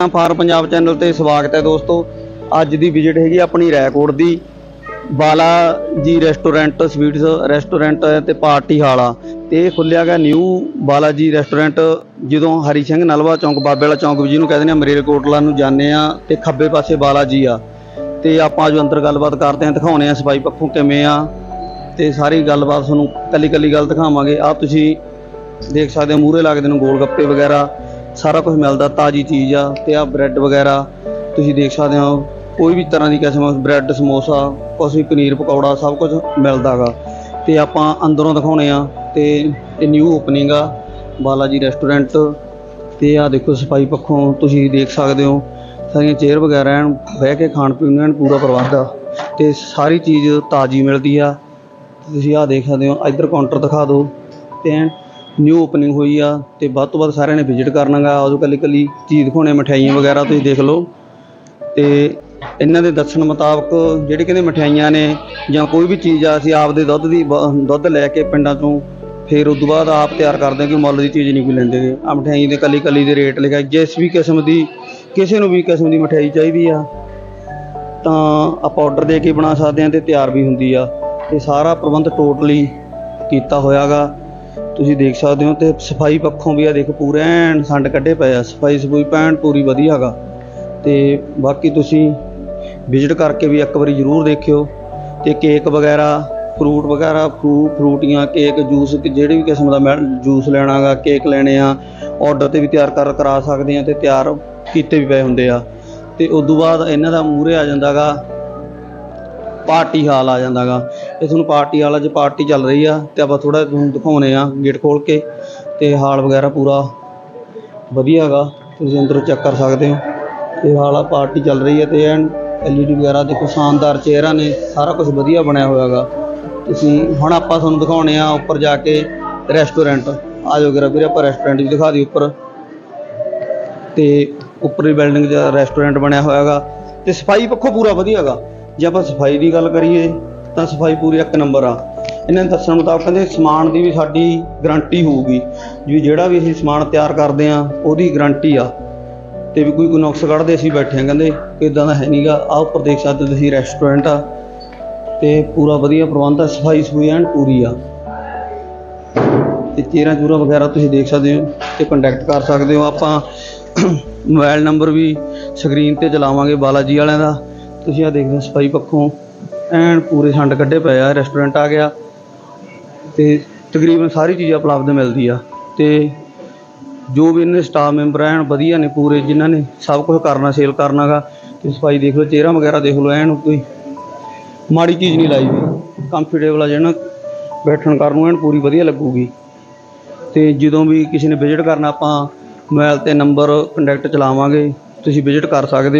For Punjab channel ਤੇ ਸਵਾਗਤ ਹੈ ਦੋਸਤੋ। ਅੱਜ ਦੀ ਵਿਜ਼ਿਟ ਹੈਗੀ ਆਪਣੀ ਰੈਕੋਰਡ ਦੀ। Bala ji restaurant sweets restaurant ਤੇ ਪਾਰਟੀ ਹਾਲ ਆ। ਤੇ ਇਹ ਖੁੱਲਿਆ ਗਿਆ ਨਿਊ ਬਾਲਾ ਜੀ ਰੈਸਟੋਰੈਂਟ ਜਦੋਂ ਹਰੀ ਸਿੰਘ ਨਲਵਾ ਚੌਂਕ, ਬਾਬੇ ਵਾਲਾ ਚੌਂਕ ਵੀ ਜਿਹਨੂੰ ਕਹਿੰਦੇ ਨੇ ਅਮਰੇਲ ਕੋਟਲਾ ਨੂੰ ਜਾਂਦੇ ਆ ਤੇ ਖੱਬੇ ਪਾਸੇ ਬਾਲਾ ਜੀ ਆ। ਤੇ ਆਪਾਂ ਅੱਜ ਅੰਦਰ ਗੱਲਬਾਤ ਕਰਦੇ ਆ ਦਿਖਾਉਣੇ ਆ ਸਫ਼ਾਈ ਪੱਖੋਂ ਕਿਵੇਂ ਆ। ਤੇ ਸਾਰੀ ਗੱਲਬਾਤ ਤੁਹਾਨੂੰ ਕੱਲੀ ਕੱਲੀ ਗੱਲ ਦਿਖਾਵਾਂਗੇ। ਆ ਤੁਸੀਂ ਦੇਖ ਸਕਦੇ ਹੋ ਮੂਹਰੇ ਲੱਗਦੇ ਨੂੰ ਗੋਲ ਗੱਪੇ ਵਗੈਰਾ। ਸਾਰਾ ਕੁਝ ਮਿਲਦਾ, ਤਾਜੀ ਚੀਜ਼ ਆ ਤੇ ਆ ਬ੍ਰੈਡ ਵਗੈਰਾ ਤੁਸੀਂ ਦੇਖ ਸਕਦੇ ਹੋ। ਕੋਈ ਵੀ ਤਰ੍ਹਾਂ ਦੀ ਕਿਸਮ, ਬ੍ਰੈਡ, ਸਮੋਸਾ, ਕੁਛ ਵੀ ਪਨੀਰ, ਪਕੌੜਾ, ਸਭ ਕੁਝ ਮਿਲਦਾਗਾ ਤੇ ਆਪਾਂ ਅੰਦਰੋਂ ਦਿਖਾਉਣੇ ਆ ਤੇ ਇਹ ਨਿਊ ਓਪਨਿੰਗ ਆ ਬਾਲਾ ਜੀ ਰੈਸਟੋਰੈਂਟ ਤੇ ਆ ਦੇਖੋ ਸਫ਼ਾਈ ਪੱਖੋਂ ਤੁਸੀਂ ਦੇਖ ਸਕਦੇ ਹੋ, ਸਾਰੀਆਂ ਚੇਅਰ ਵਗੈਰਾ ਐਨ ਬਹਿ ਕੇ ਖਾਣ ਪੀਣ ਨੂੰ ਐਨ ਪੂਰਾ ਪ੍ਰਬੰਧ ਆ। ਤੇ ਸਾਰੀ ਚੀਜ਼ ਤਾਜ਼ੀ ਮਿਲਦੀ ਆ। ਤੁਸੀਂ ਆ ਦੇਖ ਸਕਦੇ ਹੋ, ਇੱਧਰ ਕਾਊਂਟਰ ਦਿਖਾ ਦਿਓ ਤੇ ਐਨ ਨਿਊ ਓਪਨਿੰਗ ਹੋਈ ਆ ਤੇ ਵੱਧ ਤੋਂ ਵੱਧ ਸਾਰਿਆਂ ਨੇ ਵਿਜ਼ਿਟ ਕਰਨਾਗਾ। ਆਜੋ ਕੱਲੀ ਕੱਲੀ ਚੀਜ਼ ਦਿਖਾਉਣੇ ਮਠਿਆਈਆਂ ਵਗੈਰਾ ਤੁਸੀਂ ਦੇਖ ਲਓ। ਤੇ ਇਹਨਾਂ ਦੇ ਦੱਸਣ ਮੁਤਾਬਕ ਜਿਹੜੇ ਕਹਿੰਦੇ ਮਠਿਆਈਆਂ ਨੇ ਜਾਂ ਕੋਈ ਵੀ ਚੀਜ਼ ਆ, ਅਸੀਂ ਆਪਦੇ ਦੁੱਧ ਦੀ ਬ- ਦੁੱਧ ਲੈ ਕੇ ਪਿੰਡਾਂ ਤੋਂ ਫਿਰ ਉਸ ਤੋਂ ਬਾਅਦ ਆਪ ਤਿਆਰ ਕਰਦੇ ਹਾਂ ਕਿ ਮੁੱਲ ਦੀ ਚੀਜ਼ ਨਹੀਂ ਕੋਈ ਲੈਂਦੇ ਆ ਮਠਿਆਈ ਦੇ ਕੱਲੀ ਕੱਲੀ ਦੇ ਰੇਟ ਲਿਖਿਆ। ਜਿਸ ਵੀ ਕਿਸਮ ਦੀ, ਕਿਸੇ ਨੂੰ ਵੀ ਕਿਸਮ ਦੀ ਮਠਿਆਈ ਚਾਹੀਦੀ ਆ, ਤਾਂ ਆਪਾਂ ਆਰਡਰ ਦੇ ਕੇ ਬਣਾ ਸਕਦੇ ਹਾਂ ਤੇ ਤਿਆਰ ਵੀ ਹੁੰਦੀ ਆ। ਤੇ ਸਾਰਾ ਪ੍ਰਬੰਧ ਟੋਟਲੀ ਕੀਤਾ ਹੋਇਆਗਾ। ਤੁਸੀਂ ਦੇਖ ਸਕਦੇ ਹੋ ਤੇ ਸਫ਼ਾਈ ਪੱਖੋਂ ਵੀ ਆ ਦੇਖੋ, ਪੂਰੇ ਐਨ ਸੰਡ ਕੱਢੇ ਪਏ ਆ, ਸਫ਼ਾਈ ਸਫੂਈ ਪੈਣ ਪੂਰੀ ਵਧੀਆ ਹੈਗਾ। ਤੇ ਬਾਕੀ ਤੁਸੀਂ ਵਿਜ਼ਿਟ ਕਰਕੇ ਵੀ ਇੱਕ ਵਾਰੀ ਜ਼ਰੂਰ ਦੇਖਿਓ ਤੇ ਕੇਕ ਵਗੈਰਾ ਫਰੂਟ ਵਗੈਰਾ ਫਰੂ ਫਰੂਟੀਆਂ ਕੇਕ ਜੂਸ ਜਿਹੜੇ ਵੀ ਕਿਸਮ ਦਾ ਮੈਂ ਜੂਸ ਲੈਣਾਗਾ ਕੇਕ ਲੈਣੇ ਆ ਆਰਡਰ ਤੇ ਵੀ ਤਿਆਰ ਕਰ, ਕਰਾ ਸਕਦੇ ਆ ਤੇ ਤਿਆਰ ਕੀਤੇ ਵੀ ਪਏ ਹੁੰਦੇ ਆ। ਤੇ ਉਸ ਤੋਂ ਬਾਅਦ ਇਹਨਾਂ ਦਾ ਮੂਹਰੇ ਆ ਜਾਂਦਾਗਾ, ਪਾਰਟੀ ਹਾਲ ਆ ਜਾਂਦਾਗਾ। ਇਹ ਤੁਹਾਨੂੰ ਪਾਰਟੀ ਵਾਲਾ ਜੇ ਪਾਰਟੀ ਚੱਲ ਰਹੀ ਆ ਤੇ ਆਪਾਂ ਥੋੜਾ ਤੁਹਾਨੂੰ ਦਿਖਾਉਣੇ ਆ ਗੇਟ ਖੋਲ ਕੇ ਤੇ ਹਾਲ ਵਗੈਰਾ ਪੂਰਾ ਵਧੀਆ ਹੈਗਾ, ਤੁਸੀਂ ਅੰਦਰੋਂ ਚੈੱਕ ਕਰ ਸਕਦੇ ਹੋ। ਤੇ ਹਾਲ ਆ, ਪਾਰਟੀ ਚੱਲ ਰਹੀ ਹੈ ਤੇ ਐਨ ਐਲਈਡੀ ਵਗੈਰਾ ਦੇਖੋ, ਸ਼ਾਨਦਾਰ ਚਿਹਰਾ ਨੇ, ਸਾਰਾ ਕੁਝ ਵਧੀਆ ਬਣਿਆ ਹੋਇਆ ਹੈਗਾ। ਤੁਸੀਂ ਹੁਣ ਆਪਾਂ ਤੁਹਾਨੂੰ ਦਿਖਾਉਣੇ ਆ ਉੱਪਰ ਜਾ ਕੇ ਰੈਸਟੋਰੈਂਟ ਆ ਜਾਓ ਵੀਰੇ, ਆਪਾਂ ਰੈਸਟੋਰੈਂਟ ਵੀ ਦਿਖਾ ਦਿਓ ਉੱਪਰ। ਤੇ ਉੱਪਰਲੀ ਬਿਲਡਿੰਗ 'ਚ ਰੈਸਟੋਰੈਂਟ ਬਣਿਆ ਹੋਇਆ ਹੈਗਾ। ਤੇ ਸਫ਼ਾਈ ਪੱਖੋਂ ਪੂਰਾ ਵਧੀਆ ਹੈਗਾ। ਜੇ ਆਪਾਂ ਸਫ਼ਾਈ ਦੀ ਗੱਲ ਕਰੀਏ ਤਾਂ ਸਫ਼ਾਈ ਪੂਰੀ ਇੱਕ ਨੰਬਰ ਆ। ਇਹਨਾਂ ਦੇ ਦੱਸਣ ਮੁਤਾਬਕ ਕਹਿੰਦੇ ਸਮਾਨ ਦੀ ਵੀ ਸਾਡੀ ਗਾਰੰਟੀ ਹੋਊਗੀ। ਵੀ ਜਿਹੜਾ ਵੀ ਅਸੀਂ ਸਮਾਨ ਤਿਆਰ ਕਰਦੇ ਆ ਉਹਦੀ ਗਾਰੰਟੀ ਆ। ਤੇ ਵੀ ਕੋਈ ਕੋਈ ਨੁਕਸ ਕੱਢਦੇ ਅਸੀਂ ਬੈਠੇ ਆ ਕਹਿੰਦੇ ਇਦਾਂ ਦਾ ਹੈ ਨਹੀਂਗਾ ਆਹ ਉੱਪਰ ਦੇਖ ਸਕਦੇ ਤੁਸੀਂ ਰੈਸਟੋਰੈਂਟ ਆ। ਤੇ ਪੂਰਾ ਵਧੀਆ ਪ੍ਰਬੰਧ ਆ, ਸਫ਼ਾਈ ਸਫੂਈ ਐਨ ਪੂਰੀ ਆ। ਤੇ ਚੇਅਰਾਂ ਚੂਰਾਂ ਵਗੈਰਾ ਤੁਸੀਂ ਦੇਖ ਸਕਦੇ ਹੋ ਤੇ ਕੰਟੈਕਟ ਕਰ ਸਕਦੇ ਹੋ ਆਪਾਂ। ਮੋਬਾਈਲ ਨੰਬਰ ਵੀ ਸਕਰੀਨ ਤੇ ਚਲਾਵਾਂਗੇ ਬਾਲਾ ਜੀ ਵਾਲਿਆਂ ਦਾ। ਤੁਸੀਂ ਆ ਦੇਖਦੇ ਹੋ ਸਫ਼ਾਈ ਪੱਖੋਂ। ਐਨ ਪੂਰੇ ਸੰਡ ਕੱਢੇ ਪਏ ਆ ਰੈਸਟੋਰੈਂਟ ਆ ਗਿਆ ਤੇ ਤਕਰੀਬਨ ਸਾਰੀ ਚੀਜ਼ ਉਪਲਬਧ ਮਿਲਦੀ ਆ ਤੇ ਜੋ ਵੀ ਇਹਨਾਂ ਦੇ ਸਟਾਫ ਮੈਂਬਰ ਐਨ ਵਧੀਆ ਨੇ ਪੂਰੇ ਜਿਨ੍ਹਾਂ ਨੇ ਸਭ ਕੁਝ ਕਰਨਾ ਸੇਲ ਕਰਨਾਗਾ ਤੇ ਸਫ਼ਾਈ ਦੇਖ ਲਓ, ਚਿਹਰਾ ਵਗੈਰਾ ਦੇਖ ਲਓ, ਐਨ ਕੋਈ ਮਾੜੀ ਚੀਜ਼ ਨਹੀਂ ਲਾਈ ਵੀ ਕੰਫਰਟੇਬਲ ਆ ਜਿਹੜਾ ਬੈਠਣ ਕਰਨ ਨੂੰ, ਐਨ ਪੂਰੀ ਵਧੀਆ ਲੱਗੂਗੀ। ਤੇ ਜਦੋਂ ਵੀ ਕਿਸੇ ਨੇ ਵਿਜ਼ਿਟ ਕਰਨਾ, ਆਪਾਂ ਮੋਬਾਈਲ ਤੇ ਨੰਬਰ ਕੰਟੈਕਟ ਚਲਾਵਾਂਗੇ, ਤੁਸੀਂ ਵਿਜ਼ਿਟ ਕਰ ਸਕਦੇ ਹੋ।